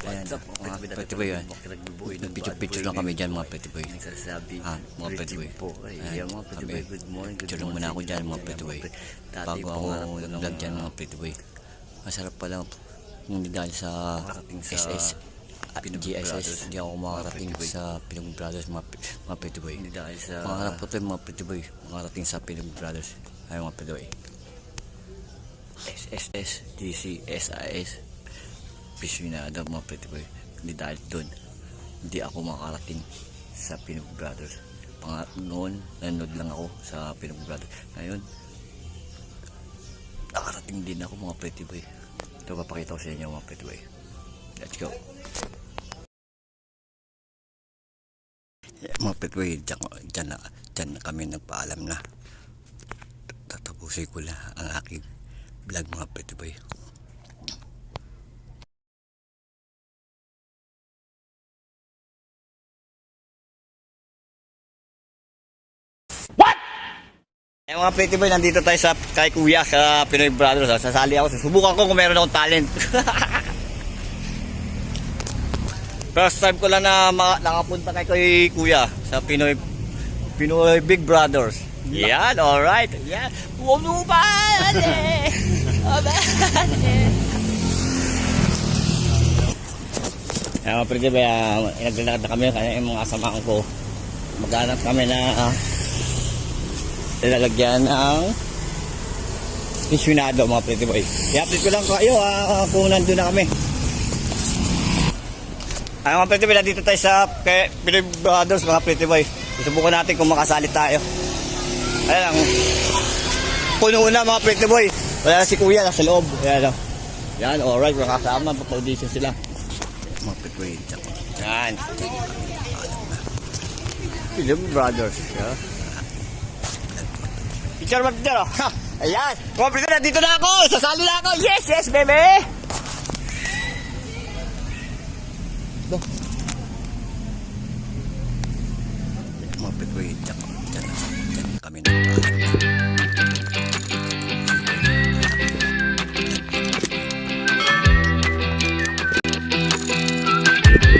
Ayan, mga mga Pretty Boy, yan. Nagbubuhay ng Picture-picture lang kami dyan mga Pretty Boy. Nagsasabi, Ah, mga Pretty Boy. po. Ay, Ayan, kami. Picture lang muna ako dyan mga Pretty Boy. Dati Bago ako nag-vlog dyan mga Pretty Boy. Masarap pala hindi dahil sa SS at GSS. Hindi ako makarating sa Pinag Brothers mga, mga Pretty Boy. Hindi dahil sa... Pangarap ko to yung mga Pretty Boy. Makarating sa Pinag Brothers. Ay mga Pretty Boy. SSS, DC, SIS. Pisyonado mga Pretty. Hindi dahil doon. Hindi ako makarating sa Pinag Brothers. Pangarap noon, nanood lang ako sa Pinag Brothers. Ngayon, nakarating din ako mga Pretty Boy. Ito papakita ko sa inyo mga Pretty Boy. Let's go. Mga Pretty Boy, dyan, dyan, dyan na kami nagpaalam na. Tatapusin ko na ang aking vlog mga Pretty Boy. Eh mga pretty boy, nandito tayo sa kay Kuya sa Pinoy Brothers. ah. Sasali ako. Susubukan ko kung meron akong talent. First time ko lang na nakapunta kay, kay Kuya sa Pinoy Pinoy Big Brothers. Yan, alright. Yan. Umubale! Umubale! Yan mga pretty boy, uh, naglalakad na kami kaya yung mga asamahan ko. Maghanap kami na ah, lalagyan ng pensionado mga pretty boy. I-update ko lang kayo ah, kung nandun na kami. Ay mga pretty boy, nandito tayo sa kay Pinoy Brothers mga pretty boy. Susubukan natin kung makasali tayo. Ayan lang. Puno na mga pretty boy. Wala si kuya, nasa loob. Ayan lang. Yan, alright. Mga kasama, pa-audition sila. Mga pretty boy. Yan. Pinoy Brothers. Yeah. Picture mo dito. Ha! Ayan. Mga pretty boy, nandito na ako. Sasali na ako. Yes, yes, baby. mga pitway, dyan, dyan, dyan kami na.